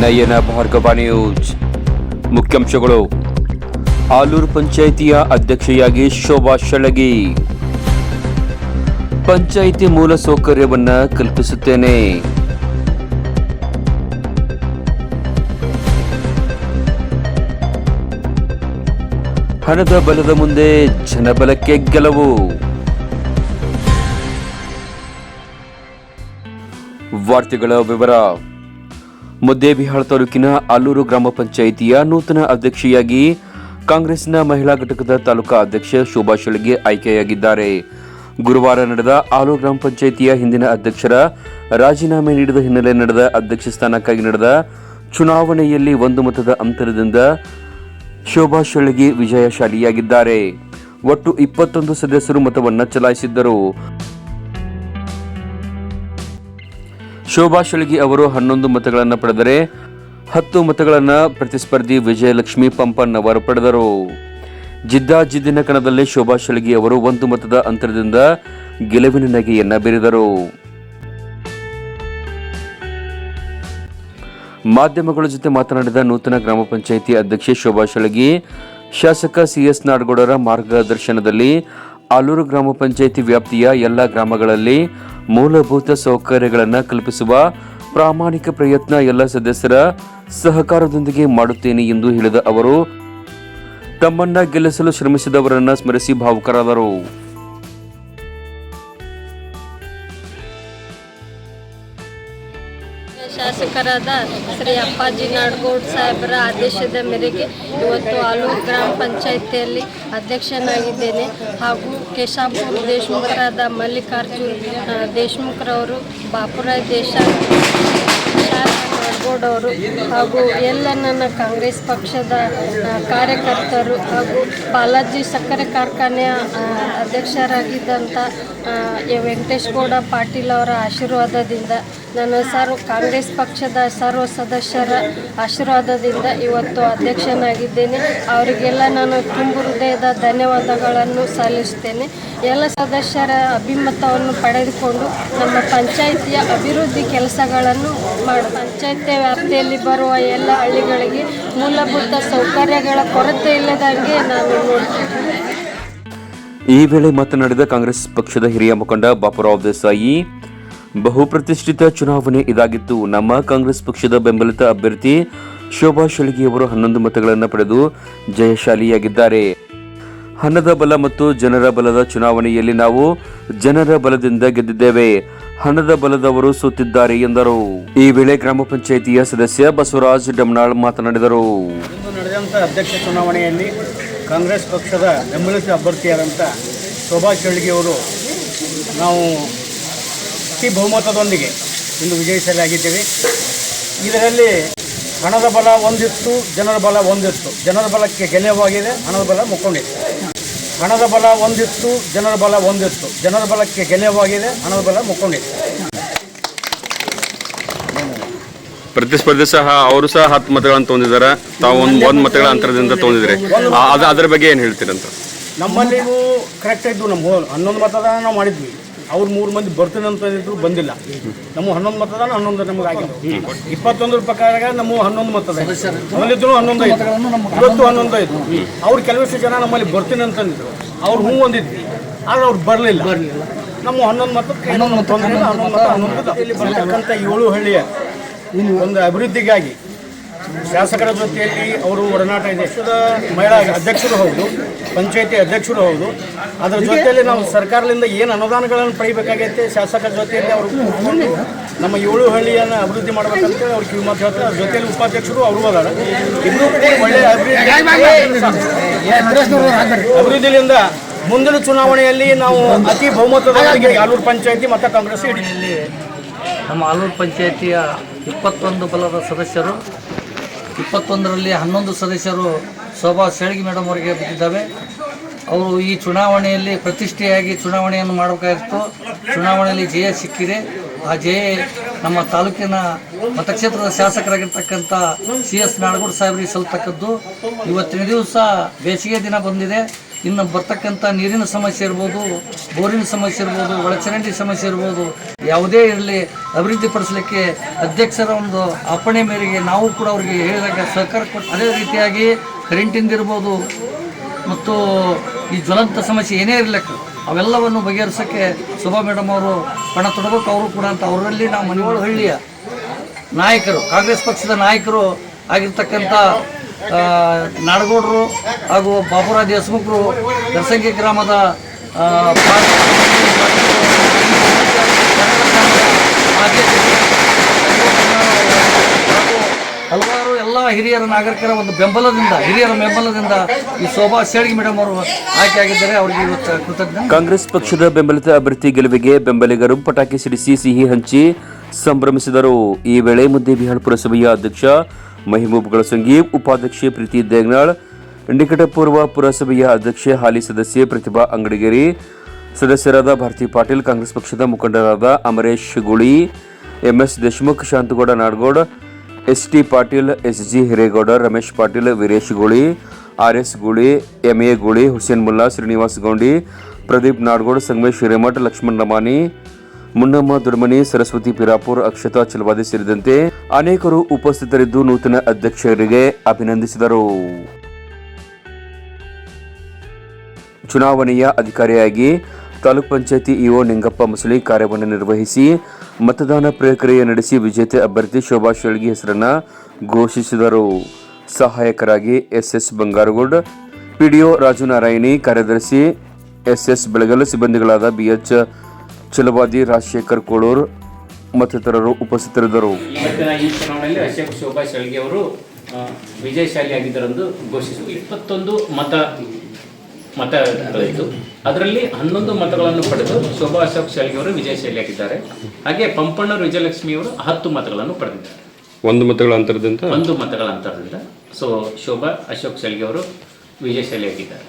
ನಯನ Bhargava news. ಮುಖ್ಯಾಂಶಗಳು. ಆಲೂರು ಪಂಚಾಯಿತಿಯ ಅಧ್ಯಕ್ಷೆಯಾಗಿ ಶೋಭಾ ಶಳಗಿ ಪಂಚಾಯಿತಿ ಮೂಲ ಸೌಕರ್ಯವನ್ನ ಕಲ್ಪಿಸುತ್ತೇನೆ. ಹಣದ ಬಲದ ಮುಂದೆ ಜನಬಲಕ್ಕೆ ಗೆಲುವು. ವಾರ್ತೆಗಳ ವಿವರ. ಮುದ್ದೇಬಿಹಾಳ ತಾಲೂಕಿನ ಆಲೂರು ಗ್ರಾಮ ಪಂಚಾಯಿತಿಯ ನೂತನ ಅಧ್ಯಕ್ಷೆಯಾಗಿ ಕಾಂಗ್ರೆಸ್ನ ಮಹಿಳಾ ಘಟಕದ ತಾಲೂಕಾ ಅಧ್ಯಕ್ಷ ಶೋಭಾ ಶೆಳಗೆ ಆಯ್ಕೆಯಾಗಿದ್ದಾರೆ. ಗುರುವಾರ ನಡೆದ ಆಲೂರು ಗ್ರಾಮ ಪಂಚಾಯಿತಿಯ ಹಿಂದಿನ ಅಧ್ಯಕ್ಷರ ರಾಜೀನಾಮೆ ನೀಡಿದ ಹಿನ್ನೆಲೆ ನಡೆದ ಅಧ್ಯಕ್ಷ ಸ್ಥಾನಕ್ಕಾಗಿ ನಡೆದ ಚುನಾವಣೆಯಲ್ಲಿ ಒಂದು ಮತದ ಅಂತರದಿಂದ ಶೋಭಾ ಶೆಳಗಿ ವಿಜಯಶಾಲಿಯಾಗಿದ್ದಾರೆ. ಒಟ್ಟು ಇಪ್ಪತ್ತೊಂದು ಸದಸ್ಯರು ಮತವನ್ನು ಚಲಾಯಿಸಿದ್ದರು. ಶೋಭಾ ಶೆಳಗಿ ಅವರು ಹನ್ನೊಂದು ಮತಗಳನ್ನು ಪಡೆದರೆ ಹತ್ತು ಮತಗಳನ್ನು ಪ್ರತಿಸ್ಪರ್ಧಿ ವಿಜಯಲಕ್ಷ್ಮಿ ಪಂಪನ್ ಅವರು ಪಡೆದರು. ಜಿದ್ದಾಜಿದ್ದಿನ ಕಣದಲ್ಲಿ ಶೋಭಾ ಶೆಳಗಿ ಅವರು ಒಂದು ಮತದ ಅಂತರದಿಂದ ಗೆಲುವಿನ ನಗೆಯನ್ನ ಬೀರಿದರು. ಮಾಧ್ಯಮಗಳ ಜೊತೆ ಮಾತನಾಡಿದ ನೂತನ ಗ್ರಾಮ ಪಂಚಾಯಿತಿ ಅಧ್ಯಕ್ಷೆ ಶೋಭಾ ಶೆಳಗಿ ಶಾಸಕ ಸಿಎಸ್ ನಾಡಗೌಡರ ಮಾರ್ಗದರ್ಶನದಲ್ಲಿ ಆಲೂರು ಗ್ರಾಮ ಪಂಚಾಯಿತಿ ವ್ಯಾಪ್ತಿಯ ಎಲ್ಲ ಗ್ರಾಮಗಳಲ್ಲಿ ಮೂಲಭೂತ ಸೌಕರ್ಯಗಳನ್ನು ಕಲ್ಪಿಸುವ ಪ್ರಾಮಾಣಿಕ ಪ್ರಯತ್ನ ಎಲ್ಲ ಸದಸ್ಯರ ಸಹಕಾರದೊಂದಿಗೆ ಮಾಡುತ್ತೇನೆ ಎಂದು ಹೇಳಿದ ಅವರು, ತಮ್ಮನ್ನ ಗೆಲ್ಲಿಸಲು ಶ್ರಮಿಸಿದವರನ್ನ ಸ್ಮರಿಸಿ ಭಾವುಕರಾದರು. ಶಾಸಕರಾದ ಶ್ರೀ ಅಪ್ಪಾಜಿ ನಾಡಗೌಡ್ ಸಾಹೇಬರ ಆದೇಶದ ಮೇರೆಗೆ ಇವತ್ತು ಆಲೂರು ಗ್ರಾಮ ಪಂಚಾಯಿತಿಯಲ್ಲಿ ಅಧ್ಯಕ್ಷನಾಗಿದ್ದೇನೆ. ಹಾಗೂ ಕೇಶಾಪುರ ದೇಶಮುಖರಾದ ಮಲ್ಲಿಕಾರ್ಜುನ್ ದೇಶಮುಖರವರು, ಬಾಪುರಾಯ್ ದೇಶ ಅವರು, ಹಾಗೂ ಎಲ್ಲ ನನ್ನ ಕಾಂಗ್ರೆಸ್ ಪಕ್ಷದ ಕಾರ್ಯಕರ್ತರು ಹಾಗೂ ಬಾಲಾಜಿ ಸಕ್ಕರೆ ಕಾರ್ಖಾನೆಯ ಅಧ್ಯಕ್ಷರಾಗಿದ್ದಂಥ ವೆಂಕಟೇಶ್ ಗೌಡ ಪಾಟೀಲ್ ಅವರ ಆಶೀರ್ವಾದದಿಂದ ನನ್ನ ಸರ್ವ ಕಾಂಗ್ರೆಸ್ ಪಕ್ಷದ ಸರ್ವ ಸದಸ್ಯರ ಆಶೀರ್ವಾದದಿಂದ ಇವತ್ತು ಅಧ್ಯಕ್ಷನಾಗಿದ್ದೇನೆ. ಅವರಿಗೆಲ್ಲ ನಾನು ತುಂಬು ಹೃದಯದ ಧನ್ಯವಾದಗಳನ್ನು ಸಲ್ಲಿಸ್ತೇನೆ ಎಲ್ಲ ಸದಸ್ಯರ ಅಭಿಮತವನ್ನು ಪಡೆದುಕೊಂಡು ನಮ್ಮ ಪಂಚಾಯಿತಿಯ ಅಭಿವೃದ್ಧಿ ಕೆಲಸಗಳನ್ನು ಮಾಡಿ. ಪಂಚಾಯತ್ ವ್ಯಾಪ್ತಿಯಲ್ಲಿ ಬರುವ ಎಲ್ಲ ಹಳ್ಳಿಗಳಿಗೆ ಮೂಲಭೂತ ಸೌಕರ್ಯಗಳ ಕೊರತೆ ಇಲ್ಲದಂಗೆ ನಾನು ನೋಡ್ತೀನಿ. ಈ ವೇಳೆ ಮಾತನಾಡಿದ ಕಾಂಗ್ರೆಸ್ ಪಕ್ಷದ ಹಿರಿಯ ಮುಖಂಡ ಬಾಪುರಾವ್ ದೇಸಾಯಿ ಬಹುಪ್ರತಿಷ್ಠಿತ ಚುನಾವಣೆ ಇದಾಗಿತ್ತು. ನಮ್ಮ ಕಾಂಗ್ರೆಸ್ ಪಕ್ಷದ ಬೆಂಬಲಿತ ಅಭ್ಯರ್ಥಿ ಶೋಭಾ ಶೆಳಗಿ ಅವರು ಹನ್ನೊಂದು ಮತಗಳನ್ನು ಪಡೆದು ಜಯಶಾಲಿಯಾಗಿದ್ದಾರೆ. ಹಣದ ಬಲ ಮತ್ತು ಜನರ ಬಲದ ಚುನಾವಣೆಯಲ್ಲಿ ನಾವು ಜನರ ಬಲದಿಂದ ಗೆದ್ದಿದ್ದೇವೆ. ಹಣದ ಬಲದವರು ಸೋತಿದ್ದಾರೆ ಎಂದರು. ಈ ವೇಳೆ ಗ್ರಾಮ ಪಂಚಾಯಿತಿಯ ಸದಸ್ಯ ಬಸವರಾಜ್ ಡಮ್ನಾಳ್ ಮಾತನಾಡಿದರು. ಅಧ್ಯಕ್ಷ ಚುನಾವಣೆಯಲ್ಲಿ ಕಾಂಗ್ರೆಸ್ ಪಕ್ಷದ ಬೆಂಬಲಿತ ಅಭ್ಯರ್ಥಿಯಾದಂಥ ಶೋಭಾ ಚಳ್ಗಿ ಅವರು ನಾವು ಅತಿ ಬಹುಮತದೊಂದಿಗೆ ಇಂದು ವಿಜಯಶಾಲಿಯಾಗಿದ್ದೇವೆ ಇದರಲ್ಲಿ ಹಣದ ಬಲ ಒಂದಿತ್ತು ಜನರ ಬಲ ಒಂದಿತ್ತು. ಜನರ ಬಲಕ್ಕೆ ಗೆಲುವಾಗಿದೆ ಹಣದ ಬಲ ಮುಕ್ಕೊಂಡಿದೆ. ಹಣದ ಬಲ ಒಂದಿತ್ತು ಜನರ ಬಲ ಒಂದಿತ್ತು. ಜನರ ಬಲಕ್ಕೆ ಗೆಲುವಾಗಿದೆ ಹಣದ ಬಲ ಮುಕ್ಕೊಂಡಿದೆ. ಪ್ರತಿಸ್ಪರ್ಧಿ ಸಹ ಅವರು ಸಹ ಹತ್ತು ಮತಗಳನ್ನು ತೊಗೊಂಡಿದ್ದಾರೆ. ತಾವು ಒಂದು ಒಂದು ಮತಗಳ ಅಂತರದಿಂದ ಅದ ಅದ್ರ ಬಗ್ಗೆ ಏನು ಹೇಳ್ತೀರಂತ? ನಮ್ಮಲ್ಲಿಗೂ ಕರೆಕ್ಟ್ ಇದ್ದು ನಮ್ಮ ಹನ್ನೊಂದು ಮತದಾನ ನಾವು ಮಾಡಿದ್ವಿ. ಅವ್ರು ಮೂರು ಮಂದಿ ಬರ್ತೀನಿ ಅಂತ ಇದ್ರು ಬಂದಿಲ್ಲ. ನಮ್ಮ ಹನ್ನೊಂದು ಮತದಾನ ಹನ್ನೊಂದು ನಮಗೆ ಆಗಿಲ್ಲ ಇಪ್ಪತ್ತೊಂದರ ಪ್ರಕಾರ ನಮ್ಮ ಹನ್ನೊಂದು ಮತದ ಬಂದಿದ್ರು ಹನ್ನೊಂದು ಐದು. ಇವತ್ತು ಹನ್ನೊಂದು ಐದು. ಅವ್ರು ಕೆಲವಷ್ಟು ಜನ ನಮ್ಮಲ್ಲಿ ಬರ್ತೀನಿ ಅಂತಂದಿದ್ರು ಅವ್ರು ಹ್ಞೂ ಒಂದಿದ್ವಿ ಆದ್ರೆ ಅವ್ರು ಬರಲಿಲ್ಲ. ನಮ್ಮ ಹನ್ನೊಂದು ಮತಕ್ಕೆ ಹನ್ನೊಂದು ಮತ ಹನ್ನೊಂದು ಮತ ಹನ್ನೊಂದು ಇಲ್ಲಿ ಬರ್ತಕ್ಕಂಥ ಏಳು ಹಳ್ಳಿಯ ಒಂದು ಅಭಿವೃದ್ಧಿಗಾಗಿ ಶಾಸಕರ ಜೊತೆಯಲ್ಲಿ ಅವರು ಒಡನಾಟ ಇದೆ ಪಕ್ಷದ ಮಹಿಳಾ ಅಧ್ಯಕ್ಷರು ಹೌದು ಪಂಚಾಯತಿ ಅಧ್ಯಕ್ಷರು ಹೌದು ಅದರ ಜೊತೆಯಲ್ಲಿ ನಾವು ಸರ್ಕಾರದಿಂದ ಏನು ಅನುದಾನಗಳನ್ನು ಪಡಿಬೇಕಾಗೈತೆ ಶಾಸಕರ ಜೊತೆಯಲ್ಲಿ ಅವರು ಕೂತ್ಕೊಂಡು ನಮ್ಮ ಏಳು ಹಳ್ಳಿಯನ್ನು ಅಭಿವೃದ್ಧಿ ಮಾಡ್ಬೇಕಂತೇಳಿ ಅವ್ರು ಕಿವಿ ಮಾತು ಹೇಳ್ತಾರೆ ಅದ್ರ ಜೊತೆಯಲ್ಲಿ ಉಪಾಧ್ಯಕ್ಷರು ಅವರು ಅದಾರ ಇನ್ನೂ ಕೂಡ ಒಳ್ಳೆಯ ಅಭಿವೃದ್ಧಿ ಅಭಿವೃದ್ಧಿಯಿಂದ ಮುಂದಿನ ಚುನಾವಣೆಯಲ್ಲಿ ನಾವು ಅತಿ ಬಹುಮತದ ಆಲೂರು ಪಂಚಾಯತಿ ಮತ್ತು ಕಾಂಗ್ರೆಸ್ ಹಿಡಿಯಲ್ಲಿ ನಮ್ಮ ಆಲೂರು ಪಂಚಾಯತಿಯ ಇಪ್ಪತ್ತೊಂದು ಬಲದ ಸದಸ್ಯರು ಇಪ್ಪತ್ತೊಂದರಲ್ಲಿ ಹನ್ನೊಂದು ಸದಸ್ಯರು ಶೋಭಾ ಶೆಳಗಿ ಮೇಡಮ್ ಅವರಿಗೆ ಬಿದ್ದಿದ್ದಾವೆ. ಅವರು ಈ ಚುನಾವಣೆಯಲ್ಲಿ ಪ್ರತಿಷ್ಠೆಯಾಗಿ ಚುನಾವಣೆಯನ್ನು ಮಾಡಬೇಕಾಗಿತ್ತು. ಚುನಾವಣೆಯಲ್ಲಿ ಜಯ ಸಿಕ್ಕಿದೆ. ಆ ಜಯ ನಮ್ಮ ತಾಲೂಕಿನ ಮತಕ್ಷೇತ್ರದ ಶಾಸಕರಾಗಿರ್ತಕ್ಕಂಥ ಸಿ ಎಸ್ ನಾಡಗೌಡ ಸಾಹೇಬರಿಗೆ ಸಲ್ತಕ್ಕದ್ದು ಇವತ್ತಿನ ದಿವಸ ಬೇಸಿಗೆ ದಿನ ಬಂದಿದೆ. ಇನ್ನು ಬರ್ತಕ್ಕಂಥ ನೀರಿನ ಸಮಸ್ಯೆ ಇರ್ಬೋದು, ಬೋರಿನ ಸಮಸ್ಯೆ ಇರ್ಬೋದು, ಒಳಚರಂಡಿ ಸಮಸ್ಯೆ ಇರ್ಬೋದು, ಯಾವುದೇ ಇರಲಿ ಅಭಿವೃದ್ಧಿಪಡಿಸಲಿಕ್ಕೆ ಅಧ್ಯಕ್ಷರ ಒಂದು ಅಪ್ಪಣೆ ಮೇರೆಗೆ ನಾವು ಕೂಡ ಅವರಿಗೆ ಹೇಳಿದಾಗ ಸಹಕಾರ ಕೊಟ್ಟು ಅದೇ ರೀತಿಯಾಗಿ ಕರೆಂಟಿಂದ ಇರ್ಬೋದು ಮತ್ತು ಈ ಜ್ವಲಂತ ಸಮಸ್ಯೆ ಏನೇ ಇರಲಿಕ್ಕೆ ಅವೆಲ್ಲವನ್ನು ಬಗೆಹರಿಸೋಕ್ಕೆ ಶೋಭಾ ಮೇಡಮ್ ಅವರು ಪಣ ತೊಡಬೇಕು ಅವರು ಕೂಡ ಅಂತ ಅವರಲ್ಲಿ ನಾವು ಮನೆಗಳು ಹಳ್ಳಿಯ ನಾಯಕರು, ಕಾಂಗ್ರೆಸ್ ಪಕ್ಷದ ನಾಯಕರು ಆಗಿರ್ತಕ್ಕಂಥ ನಾಡಗೌಡರು ಹಾಗೂ ಬಾಬುರಾಜ್ ದೇಶಮುಖರು ಗರ್ಸಂಗಿ ಗ್ರಾಮದ ಹಲವಾರು ಎಲ್ಲ ಹಿರಿಯರ ನಾಗರಿಕರ ಒಂದು ಬೆಂಬಲದಿಂದ, ಹಿರಿಯರ ಬೆಂಬಲದಿಂದ ಈ ಶೋಭಾ ಶೇಳ್ಗಿ ಮೇಡಮ್ ಅವರು ಆಯ್ಕೆಯಾಗಿದ್ದಾರೆ ಅವರಿಗೆ ಇವತ್ತು ಕೃತಜ್ಞ. ಕಾಂಗ್ರೆಸ್ ಪಕ್ಷದ ಬೆಂಬಲಿತ ಅಭ್ಯರ್ಥಿ ಗೆಲುವಿಗೆ ಬೆಂಬಲಿಗರು ಪಟಾಕಿ ಸಿಡಿಸಿ ಸಿಹಿ ಹಂಚಿ ಸಂಭ್ರಮಿಸಿದರು. ಈ ವೇಳೆ ಮುದ್ದೇಬಿಹಾಳ್ ಪುರಸಭೆಯ ಅಧ್ಯಕ್ಷ ಮಹಿಮೂಬ್ ಗಳಸಂಗಿ ಉಪಾಧ್ಯಕ್ಷೆ ಪ್ರೀತಿ ದೇಗ್ನಾಳ್, ನಿಕಟಪೂರ್ವ ಪುರಸಭೆಯ ಅಧ್ಯಕ್ಷೆ ಹಾಲಿ ಸದಸ್ಯೆ ಪ್ರತಿಭಾ ಅಂಗಡಿಗೇರಿ, ಸದಸ್ಯರಾದ ಭಾರತಿ ಪಾಟೀಲ್, ಕಾಂಗ್ರೆಸ್ ಪಕ್ಷದ ಮುಖಂಡರಾದ Amaresh Guli, MS Deshmukh, Shantagouda Nadagouda S T Patil S G Hiregouda, Ramesh Patil, Veeresh Guli R S Guli, M A Guli, Hussain Mulla, Srinivas Goundi, Pradeep Nadagouda, Sangamesh Hiremath, Laxman Ramani Munnamma Durmani Saraswati, Pirapur, Akshata Chalavadi ಸೇರಿದಂತೆ ಅನೇಕರು ಉಪಸ್ಥಿತರಿದ್ದು ನೂತನ ಅಧ್ಯಕ್ಷರಿಗೆ ಅಭಿನಂದಿಸಿದರು. ಚುನಾವಣೆಯ ಅಧಿಕಾರಿಯಾಗಿ ತಾಲೂಕ್ ಪಂಚಾಯತಿ EO Ningappa Musali ಕಾರ್ಯವನ್ನು ನಿರ್ವಹಿಸಿ ಮತದಾನ ಪ್ರಕ್ರಿಯೆ ನಡೆಸಿ ವಿಜೇತೆ ಅಭ್ಯರ್ಥಿ ಶೋಭಾ ಶೆಳ್ಗಿ ಹೆಸರನ್ನು ಘೋಷಿಸಿದರು. ಸಹಾಯಕರಾಗಿ ಎಸ್ಎಸ್ ಬಂಗಾರಗೌಡ್, ಪಿಡಿಒ ರಾಜು ನಾರಾಯಣಿ ಕಾರ್ಯದರ್ಶಿ ಎಸ್ಎಸ್ ಬೆಳಗಲು ಸಿಬ್ಬಂದಿಗಳಾದ ಬಿಎಚ್ ಚಲವಾದಿ ರಾಜಶೇಖರ್ ಕೋಳೂರ್ ಮತ್ತಿತರರು ಉಪಸ್ಥಿತರಿದ್ದರು. ಇವತ್ತಿನ ಈ ಚುನಾವಣೆಯಲ್ಲಿ ಅಶೋಕ್ ಶೋಭಾ ಶೆಳ್ಗೆ ಅವರು ವಿಜಯಶಾಲಿಯಾಗಿದ್ದರೆಂದು ಘೋಷಿಸಿದರು. ಇಪ್ಪತ್ತೊಂದು ಮತ ಮತಗಳಿತ್ತು ಅದರಲ್ಲಿ ಹನ್ನೊಂದು ಮತಗಳನ್ನು ಪಡೆದು ಶೋಭಾ ಅಶೋಕ್ ಶೆಳ್ಗೆ ಅವರು ವಿಜಯಶಾಲಿಯಾಗಿದ್ದಾರೆ. ಹಾಗೆ ಪಂಪಣ್ಣರು ವಿಜಯಲಕ್ಷ್ಮಿ ಅವರು ಹತ್ತು ಮತಗಳನ್ನು ಪಡೆದಿದ್ದಾರೆ. ಒಂದು ಮತಗಳ ಅಂತರದಿಂದ? ಒಂದು ಮತಗಳ ಅಂತರದಿಂದ. ಸೊ ಶೋಭಾ ಅಶೋಕ್ ಶೆಳ್ಗೆ ಅವರು ವಿಜಯಶಾಲಿಯಾಗಿದ್ದಾರೆ.